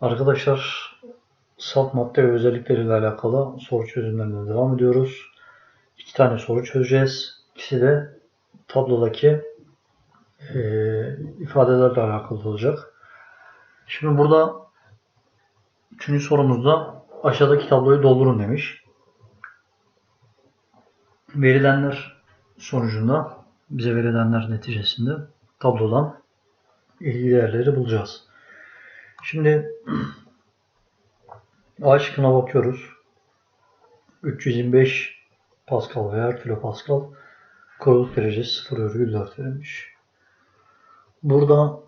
Arkadaşlar saf madde ve özellikleriyle alakalı soru çözümlerine devam ediyoruz. İki tane soru çözeceğiz. İkisi de tablodaki e, ifadelerle alakalı olacak. Şimdi burada üçüncü sorumuzda aşağıdaki tabloyu doldurun demiş. Verilenler sonucunda bize verilenler neticesinde tablodan ilgili değerleri bulacağız. Şimdi A şıkkına bakıyoruz. 325 Pascal veya kilopascal koruluk derecesi 0,4 verilmiş. Burada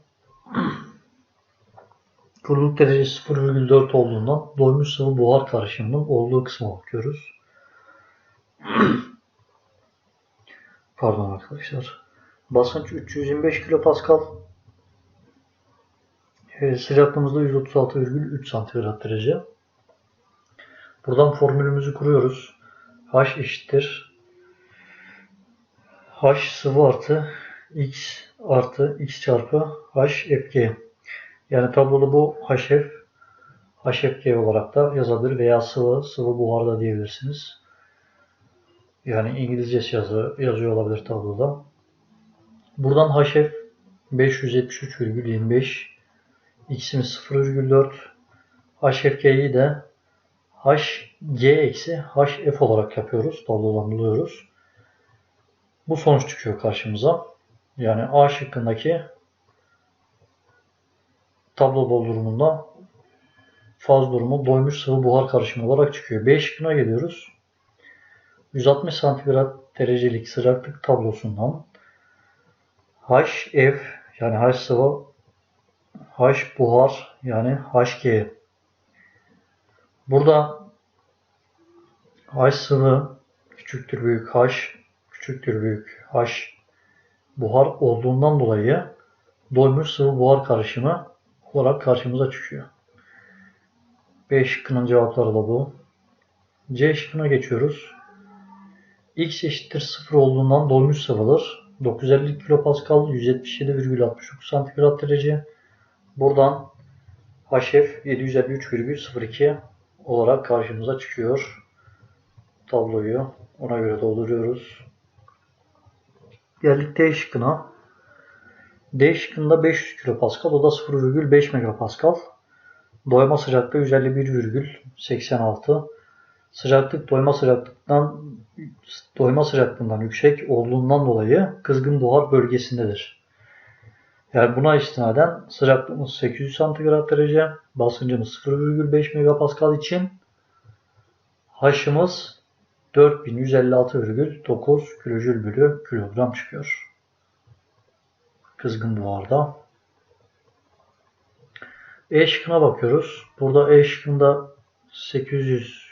koruluk derecesi 0,4 olduğundan doymuş sıvı buhar karışımının olduğu kısma bakıyoruz. Pardon arkadaşlar. Basınç 325 kilopascal e, sıcaklığımız da 136,3 santigrat derece. Buradan formülümüzü kuruyoruz. H eşittir. H sıvı artı X artı X çarpı HFG. Yani tabloda bu HF HFG olarak da yazabilir veya sıvı, sıvı buharda diyebilirsiniz. Yani İngilizcesi yazı, yazıyor olabilir tabloda. Buradan HF 573,25 x'imiz 0,4 HFG'yi de HG eksi HF olarak yapıyoruz. Buluyoruz. Bu sonuç çıkıyor karşımıza. Yani A şıkkındaki tablo doldurumunda faz durumu doymuş sıvı buhar karışımı olarak çıkıyor. B şıkkına geliyoruz. 160 santigrat derecelik sıcaklık tablosundan HF yani H sıvı H buhar yani HG. Burada H sıvı küçüktür büyük H küçüktür büyük H buhar olduğundan dolayı doymuş sıvı buhar karışımı olarak karşımıza çıkıyor. B şıkkının cevapları da bu. C şıkkına geçiyoruz. X eşittir 0 olduğundan doymuş sıvıdır. 950 kilopascal 177,69 santigrat derece. Buradan HF 753,02 olarak karşımıza çıkıyor. Tabloyu ona göre dolduruyoruz. Geldik D şıkkına. D şıkkında 500 kilopascal o da 0,5 megapascal. Doyma sıcaklığı 151,86. Sıcaklık doyma sıcaklıktan doyma sıcaklığından yüksek olduğundan dolayı kızgın buhar bölgesindedir. Yani buna istinaden sıcaklığımız 800 santigrat derece, basıncımız 0,5 megapascal için H'ımız 4156,9 kilojül bölü kilogram çıkıyor. Kızgın buharda. E şıkkına bakıyoruz. Burada E şıkkında 800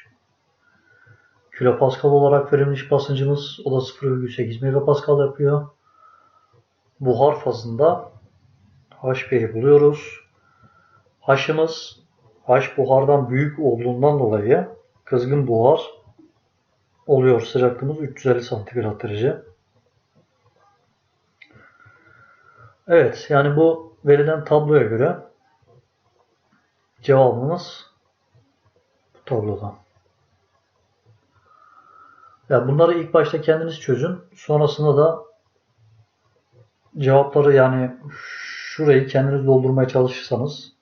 kilopascal olarak verilmiş basıncımız o da 0,8 megapascal yapıyor. Buhar fazında HP'yi buluyoruz. H'ımız H buhardan büyük olduğundan dolayı kızgın buhar oluyor. Sıcaklığımız 350 santigrat derece. Evet yani bu verilen tabloya göre cevabımız bu tablodan. Ya bunları ilk başta kendiniz çözün. Sonrasında da cevapları yani şurayı kendiniz doldurmaya çalışırsanız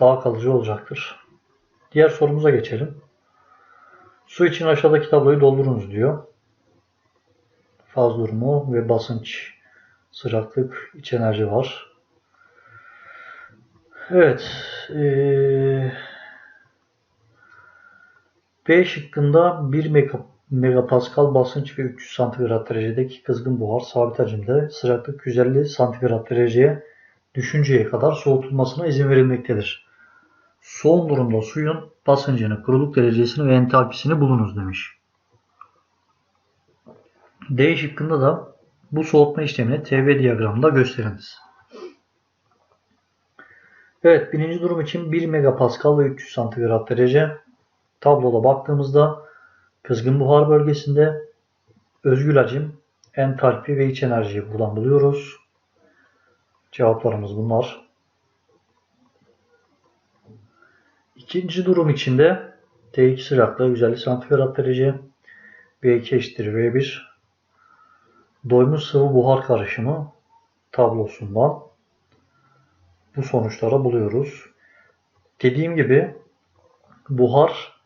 daha kalıcı olacaktır. Diğer sorumuza geçelim. Su için aşağıdaki tabloyu doldurunuz diyor. Faz durumu ve basınç, sıcaklık, iç enerji var. Evet. Ee, B şıkkında 1 megapascal basınç ve 300 santigrat derecedeki kızgın buhar sabit hacimde sıcaklık 150 santigrat dereceye düşünceye kadar soğutulmasına izin verilmektedir. Son durumda suyun basıncını, kuruluk derecesini ve entalpisini bulunuz demiş. D şıkkında da bu soğutma işlemini TV diyagramında gösteriniz. Evet birinci durum için 1 megapascal ve 300 santigrat derece tabloda baktığımızda kızgın buhar bölgesinde özgül hacim, entalpi ve iç enerjiyi buradan buluyoruz. Cevaplarımız bunlar. İkinci durum içinde T2 sıcaklığı 150 santigrat derece V2 eşittir V1 doymuş sıvı buhar karışımı tablosundan bu sonuçları buluyoruz. Dediğim gibi buhar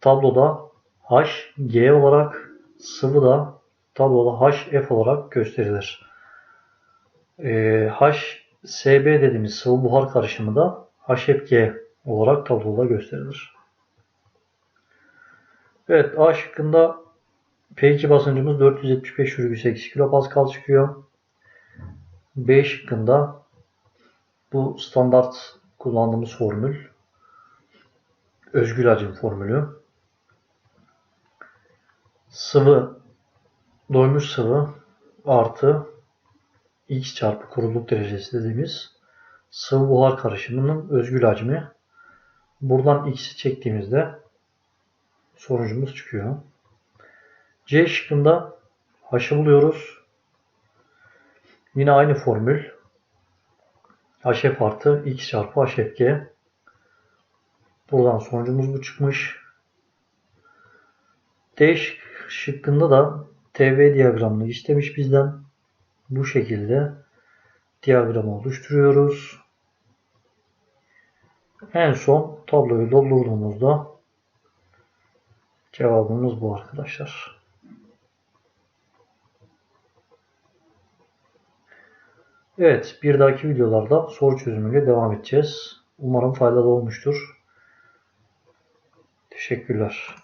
tabloda HG olarak sıvı da tabloda HF olarak gösterilir. Ee, HSB dediğimiz sıvı buhar karışımı da HFG olarak tabloda gösterilir. Evet A şıkkında P2 basıncımız 475,8 kilopascal çıkıyor. B şıkkında bu standart kullandığımız formül özgül hacim formülü. Sıvı doymuş sıvı artı x çarpı kuruluk derecesi dediğimiz sıvı buhar karışımının özgül hacmi. Buradan x'i çektiğimizde sonucumuz çıkıyor. C şıkkında H'ı buluyoruz. Yine aynı formül. HF artı X çarpı HFG. Buradan sonucumuz bu çıkmış. D şıkkında da TV diyagramını istemiş bizden. Bu şekilde diyagramı oluşturuyoruz. En son tabloyu doldurduğumuzda cevabımız bu arkadaşlar. Evet, bir dahaki videolarda soru çözümüyle devam edeceğiz. Umarım faydalı olmuştur. Teşekkürler.